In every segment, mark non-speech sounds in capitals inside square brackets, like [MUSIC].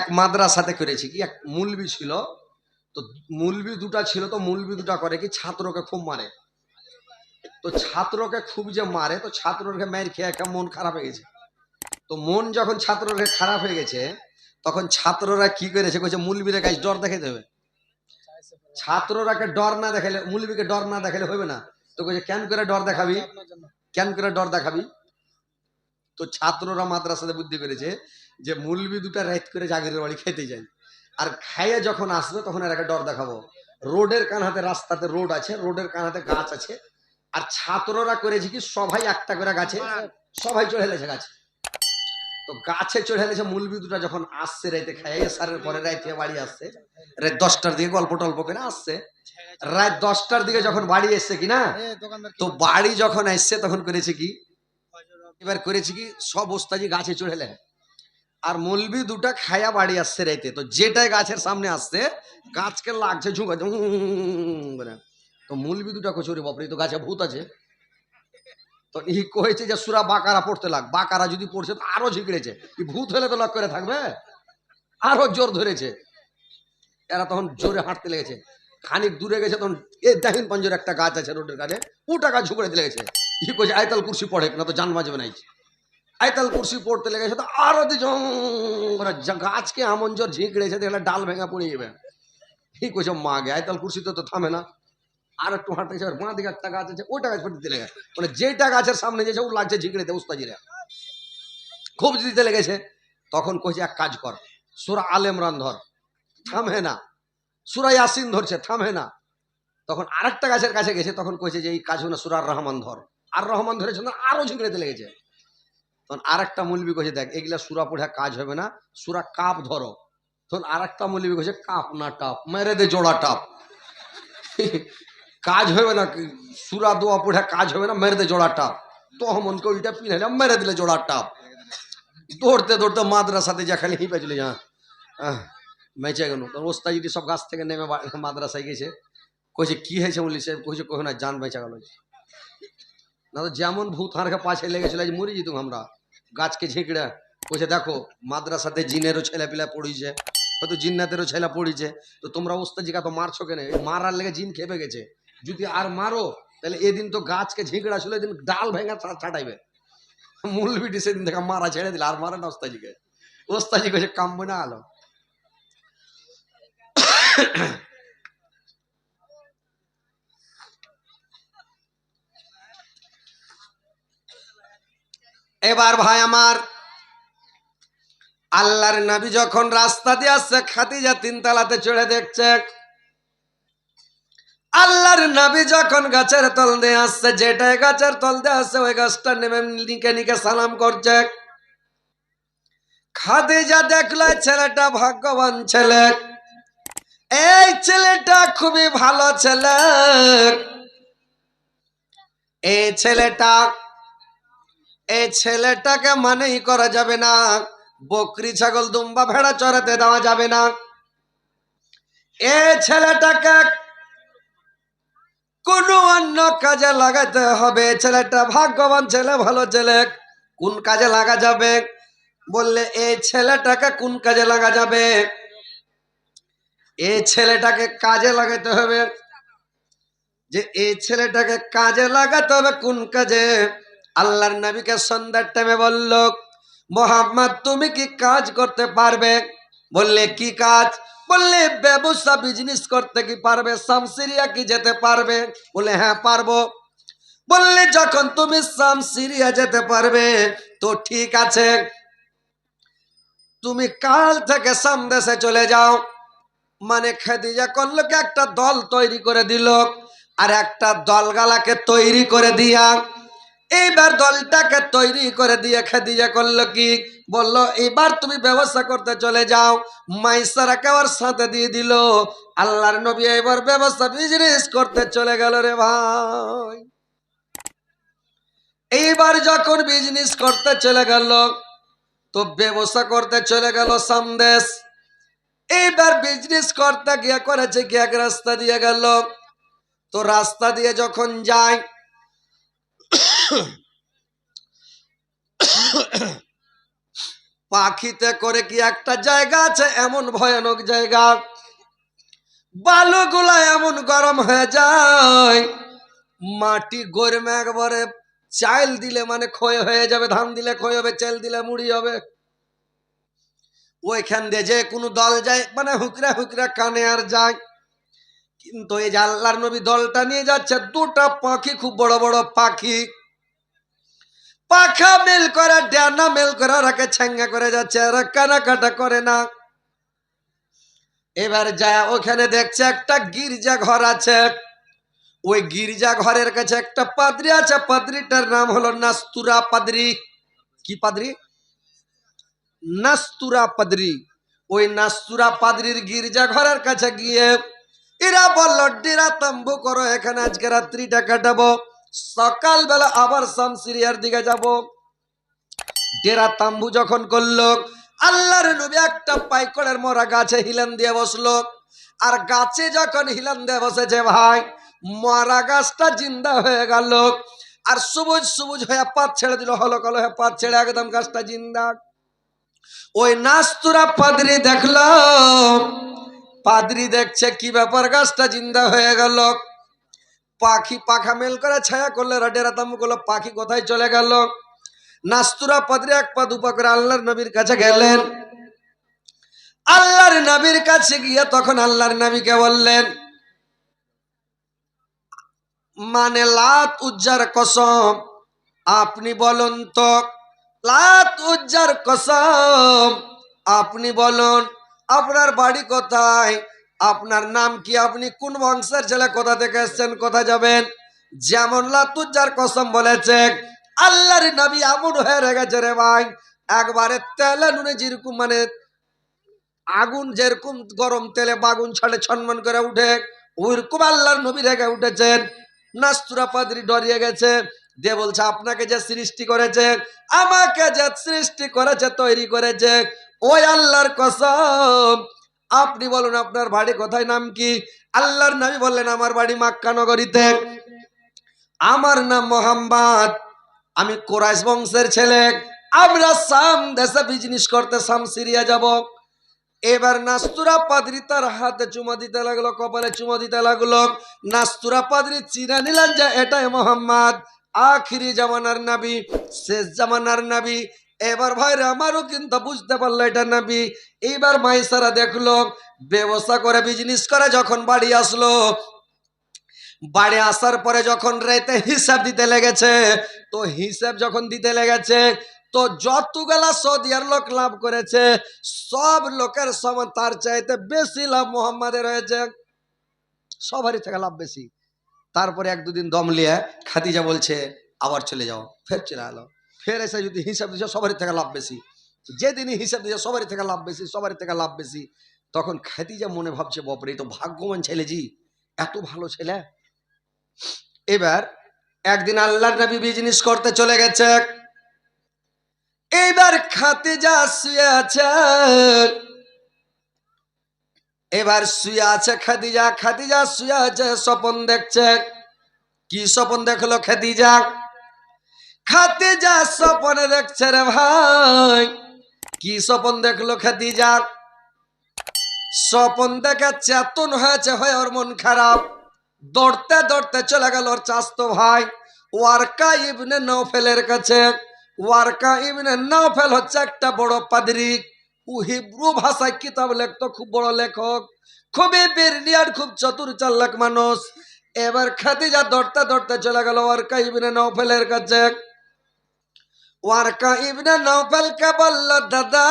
এক মাদ্রাসাতে করেছি কি, এক মুলবি ছিল। তো মুলবি দুটা ছিল, তো মূলবি দুটা করে কি, ছাত্রকে খুব মারে। তো ছাত্রকে খুব যে মারে, তো ছাত্রকে মার খেয়ে একটা মন খারাপ হয়ে গেছে। তো মন যখন ছাত্রকে খারাপ হয়ে গেছে, তখন ছাত্ররা কি করেছে, কইছে, মুলবির কাছে ডর দেখে দেবে ছাত্ররাকে ডর না দেখালে মুলবিকে ডর না দেখালে হবে না। তো কইছে, কেন করে ডর দেখাবি? কেন করে ডর দেখাবি? তো ছাত্ররা মাদ্রাসাতে বুদ্ধি করেছে যে মুলবি দুটা রাইত করে জাগিরের বাড়ি খেতে যাই। আর খাইয়ে যখন আসবে তখন আর একটা ডর দেখাবো। রোডের কানাতে রাস্তাতে রোড আছে, রোডের কানাতে গাছ আছে। আর ছাত্ররা করেছে কি, সবাই একটা করে গাছে, সবাই চড়ে এলেছে গাছে। তো গাছে চড়ে এলেছে মুলবি দুটা যখন আসছে রাইতে খাইয়ে সারের পরে রাইতে বাড়ি আসছে। রাত দশটার দিকে গল্প টল্প করে আসছে। রাত দশটার দিকে যখন বাড়ি এসছে কিনা তো বাড়ি যখন আসছে তখন করেছে কি, এবার করেছে কি, সব ওস্তাজি গাছে চড়ে আর মলবি দুটা খায়া বাড়ি আসছে রাইতে। তো যেটাই গাছের সামনে আসছে, গাছকে লাগছে ঝুঁকা করে। তো মলবি দুটা কচুরি বাপরে তো গাছে ভূত আছে। তো ই কয়েছে যে, সুরা বাকারা পড়তে লাগ, বাকারা যদি পড়ছে, তো আরও ঝিকড়েছে। কি ভূত হলে তো লক করে থাকবে, আরও জোর ধরেছে। এরা তখন জোরে হাঁটতে লেগেছে। খানিক দূরে গেছে, তখন এ দাহিন পঞ্জের একটা গাছ আছে রোডের কাছে, ওটা গাছ ঝুঁকড়ে লেগেছে। ই কইছে, আয়তাল কুর্সি পড়ে, না তো জান বাজবে নাই আয়তাল কুর্সি পড়তে লেগেছে তো আরও গাছকে আমন জোর ঝিঁকড়েছে, দেখলে ডাল ভেঙা পড়ে যাবে। ই কইছে, মা গে, আয়তাল কুর্সিতে তো থামে না। আর একটু হাঁটতে গেছে, বাঁ দিকে একটা গাছ আছে, ওইটা গাছ দিতে লেগে মানে যেটা গাছের সামনে যেছে ও লাগছে ঝিঁকড়েতে, উস্তাজিরা। খুব দিতে লেগেছে। তখন কইছে, এক কাজ কর, সুরা আল ইমরান ধর। থামে না। সুরা ইয়াসিন ধরছে, থামে না। তখন আরেকটা গাছের কাছে গেছে, তখন কইছে যে, এই কাজ না সুরার রহমান ধর। আর রহমান ধরেছে না আরও ঝিঁকড়েতে লেগেছে। তখন আরেকটা মুলবি কইছে, দেখ, এগুলা সুরা পড়ে কাজ হবে না। সুরা কাপ ধরো। তখন আরেকটা মুলবি কইছে, কাপ না টাপ, মেরে দে জোড়া টাপ। [LAUGHS] কাজ হবে না, সুরা দোয়া পড়ে কাজ হবে না, মেরে দে জোড়া টাপ। তো মনকে ওইটা পিনাইলে মেরে দিলে জোড়া টাপ। দৌড়তে দৌড়তে মাদ্রাসাতে যা খালি হিপে চলে যা মেচে গেল। তখন ওস্তাজি সব গাছ থেকে নেমে বা- মাদ্রাসায় গেছে, কইছে, কি হয়েছে বলি সে কইছে, কই না, জান বেঁচা গেল। না তো যেমন ভূত হারকে পাশে লেগেছিল আজ মরি যেতুম আমরা। গাছকে ঝিঁকড়ে কইছে দেখো, মাদ্রাসাতে জিনেরও ছেলে পিলা পড়িছে, হয়তো জিন্নাতেরও ছেলে পড়িছে। তো তোমরা ওস্তাজিকা তো মারছো কেন? মারার লেগে জিন খেপে গেছে। যদি আর মারো, তাহলে এদিন তো গাছকে ঝিঁকড়া ছিল এদিন ডাল ভেঙে ছাটাইবে। মূলবিটি সেদিন থেকে মারা ছেড়ে দিল, আর মারে না ওস্তাজিকে। ওস্তাজি কইছে কাম না আলো। এবার ভাই আমার, আল্লাহর নবী যখন রাস্তা দিয়ে আসছে, খাদিজা তিনতলাতে চড়ে দেখছে। আল্লাহর নবী যখন গাছের তল দিয়ে আসছে যেটাই গাছের তল দিয়ে আসছে, ওই গাছটা নেমে নিকে নিকে সালাম করছে। খাদিজা দেখল ছেলেটা ভাগ্যবান ছেলে। এই ছেলেটা খুবই ভালো ছেলে। এই ছেলেটা এই ছেলেটাকে মানেই করা যাবে না। বকরি, ছাগল, দুম্বা, ভেড়া চড়াতে দেওয়া যাবে না। এ ছেলেটাকে কোনো অন্য কাজে লাগাতে হবে। ছেলেটা ভাগ্যবান ছেলে, ভালো ছেলে। কোন কাজে লাগা যাবে? বললে এই ছেলেটাকে কোন কাজে লাগা যাবে? এই ছেলেটাকে কাজে লাগাতে হবে। যে এই ছেলেটাকে কাজে লাগাতে হবে কোন কাজে? আল্লাহর নবীকে সন্ধ্যার টাইমে বলল, মোহাম্মদ, তুমি কি কাজ করতে পারবে? বললে, কি কাজ? বললে, ব্যবসা বিজনেস করতে কি পারবে? সামসিরিয়া কি যেতে পারবে? বলে হ্যাঁ পারব। বললে, যখন তুমি সামসিরিয়া যেতে পারবে, তো ঠিক আছে। তুমি কাল থেকে সামদেশে চলে যাও। মানে খেদিজা করল কি একটা দল তৈরি করে দিল, আর একটা দলগালাকে তৈরি করে দিয়া এইবার দলটাকে তৈরি করে দিয়ে খাদিজা করল কি? বলল এবার তুমি ব্যবসা করতে চলে যাও। মাইসারাকে ওর সাথে দিয়ে দিল। আল্লাহর নবী এবার ব্যবসা বিজনেস করতে চলে গেল রে ভাই। এইবার যখন বিজনেস করতে চলে গেল, তো ব্যবসা করতে চলে গেল সামদেশ। এইবার বিজনেস করতে গিয়ে করেছে এক রাস্তা দিয়ে গেল। তো রাস্তা দিয়ে যখন যায় পাখিতে করে কি একটা জায়গা আছে? এমন ভয়ানক জায়গা। বালুগুলা এমন গরম হয়ে যায়। মাটি গরমে একবারে চাল দিলে মানে ক্ষয় হয়ে যাবে, ধান দিলে ক্ষয় হবে, চাল দিলে মুড়ি হবে। ওইখান দিয়ে যে কোনো দল যায় মানে হুকরা হুকরা কানে আর যায়। কিন্তু এই যে আল্লাহর নবী দলটা নিয়ে যাচ্ছে দুটা পাখি, খুব বড় বড় পাখি। পাখা মেল করে, ডানা মেল করে রাখে ছ্যাঙ্গা করে যাচ্ছে, আর কানা কাটা করে না। এবার যায়, ওখানে দেখছে একটা গির্জা ঘর আছে। ওই গির্জা ঘরের কাছে একটা পাদ্রি আছে, পাদ্রিটার নাম হলো নাস্তুরা পাদ্রি। কি পাদ্রি? নাস্তুরা পাদ্রি। ওই নাস্তুরা পাদ্রির গির্জা ঘরের কাছে গিয়ে এরা বলল, ডেরা তাম্বু করো, এখানে আজকে রাত্রিটা কাটাবো। সকালবেলা আবার শামসিরিয়ার দিকে যাব। ডেরা তাম্বু যখন করল, আল্লাহর নবী একটা পাইকড়ের মরা গাছে হিলান দিয়ে বসল। আর গাছে যখন হিলান দিয়ে বসেছে ভাই, মরা গাছটা জিন্দা হয়ে গেল। আর সবুজ সবুজ হয়ে পাত ছেড়ে দিল হলো কলো হয়ে পাত ছেড়ে একদম গাছটা জিন্দা। ওই নাস্তুরা পাদরি দেখল পাদরি দেখছে কি ব্যাপার, গাছটা জিন্দা হয়ে গেল। পাখি পাখা মেল করে ছায়া করলে, রাডেরা তামু করল পাখি কোথায় চলে গেল? নাস্তুরা পাদরি এক পা দুপা করে আল্লাহর নবীর কাছে গেলেন। আল্লাহর নবীর কাছে গিয়ে তখন আল্লাহর নবীকে বললেন মানে লাত উজ্জার কসম, আপনি বলুন তো, লাত উজ্জার কসম, আপনি বলুন আপনার বাড়ি কোথায়? আপনার নাম কি? আপনি কোন বংশের ছেলে? কোথা থেকে এসছেন? কোথা যাবেন? যেমন লাতুজ্জার কসম বলেছে, আল্লাহর নবী এমন হয়ে রেগেছে রে ভাই। একবারে তেলে নুনে যেরকম মানে আগুন যেরকম গরম তেলে বাগুন ছাড়ে ছনমন করে উঠে, ওইরকম আল্লাহর নবী রেগে উঠেছেন। নাস্তুরা পাদ্রি ডরিয়ে গেছে। দিয়ে বলছে, আপনাকে যে সৃষ্টি করেছে, আমাকে যে সৃষ্টি করেছে, তৈরি করেছে। ওই আল্লাহর কসম। আপনি বলুন, আপনার বাড়ি কোথায়? নাম কি? আল্লাহর নবী বললেন, আমার বাড়ি মাক্কা নগরীতে। আমার নাম মোহাম্মদ। আমি কোরাইশ বংশের ছেলে। আমরা সাম দেশে বিজনেস করতে, সাম সিরিয়া যাব। এবার নাস্তুরা পাদ্রি তার হাতে চুমা দিতে লাগল, কপালে চুমা দিতে লাগল। নাস্তুরা পাদ্রি চিনা নিলেন যে, এটাই মোহাম্মদ। আখিরি জামানার নাবি, শেষ জামানার নাবি এবার ভাইরা আমারও কিন্তু বুঝতে পারল এটা নাবি। এইবার মাইসারা দেখল, ব্যবসা করে বিজনেস করে যখন বাড়ি আসলো। বাড়ি আসার পরে যখন রেতে হিসাব দিতে লেগেছে, তো হিসাব যখন দিতে লেগেছে, তো যতগুলা সৌদিয়ার লোক লাভ করেছে, সব লোকের সমান তার চাইতে বেশি লাভ মোহাম্মদের রয়েছে সবারই থেকে লাভ বেশি। তারপরে এক দুদিন দম লিয়ে খাদিজা বলছে, আবার চলে যাও। ফের চলে এলো। ফের এসে যদি হিসাব দিচ্ছে সবারই থেকে লাভ বেশি। যেদিনই হিসাব দিচ্ছে সবারই থেকে লাভ বেশি, সবারই থেকে লাভ বেশি। তখন খাদিজা মনে ভাবছে, বাপরে তো ভাগ্যবান ছেলে জি, এত ভালো ছেলে। এবার একদিন আল্লাহর নবী বিজনেস করতে চলে গেছে। এবার খাতিজা শুয়ে আছে। এবার শুয়ে আছে খাদিজা খাদিজা শুয়ে আছে, স্বপন দেখছে। কি স্বপন দেখল খাদিজা? খাদিজা স্বপনে দেখছে রে ভাই। কি স্বপন দেখল খাদিজা স্বপন দেখে চেতন হয়েছে, হয় ওর মন খারাপ। দৌড়তে দৌড়তে চলে গেল ওর চাস্তো ভাই। ওয়ারকা ইবনে নৌফেলের কাছে। ওয়ারকা ইবনে নৌফেল হচ্ছে একটা বড় পাদরি। ও হিব্রু ভাষায় কিতাব লেখতো, খুব বড় লেখক। খুবই বিরনিয়ার খুব চতুর চাল্লাক মানুষ। এবার খাদিজা দৌড়তে দৌড়তে চলে গেল ওয়ারকা ইবনে নৌফেলের কাছে। ওয়ারকা ইবনে নৌফেলকে বলল, দাদা,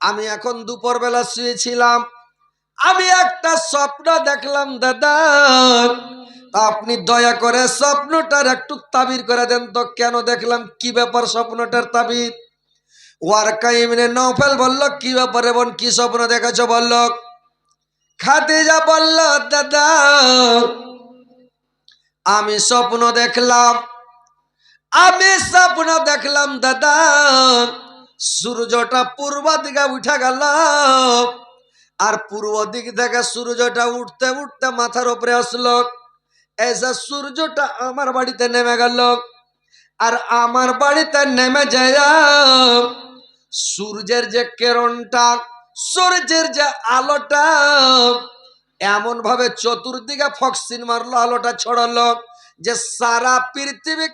আমি এখন দুপুর বেলা শুয়েছিলাম। আমি একটা স্বপ্ন দেখলাম, দাদা। আপনি দয়া করে স্বপ্নটার একটু তাবির করে দেন তো। কেন দেখলাম? কি ব্যাপার স্বপ্নটার তাবির? ওয়ারকা ইবনে নৌফেল বলল, কি ব্যাপারে বোন? কি স্বপ্ন দেখেছ বলল? খাদিজা বলল, দাদা, আমি স্বপ্ন দেখলাম। আমি স্বপ্ন দেখলাম, দাদা। সূর্যটা পূর্ব দিকে উঠে গেল। আর পূর্ব দিক থেকে সূর্যটা উঠতে উঠতে মাথার উপরে আসলো। এসে সূর্যটা আমার বাড়িতে নেমে গেল। আর আমার বাড়িতে নেমে যায় সূর্যের যে কেরণটা, সূর্যের যে আলোটা এমন ভাবে চতুর্দিকে ফক্সিন মারলো, আলোটা ছড়ালো যে সারা পৃথিবী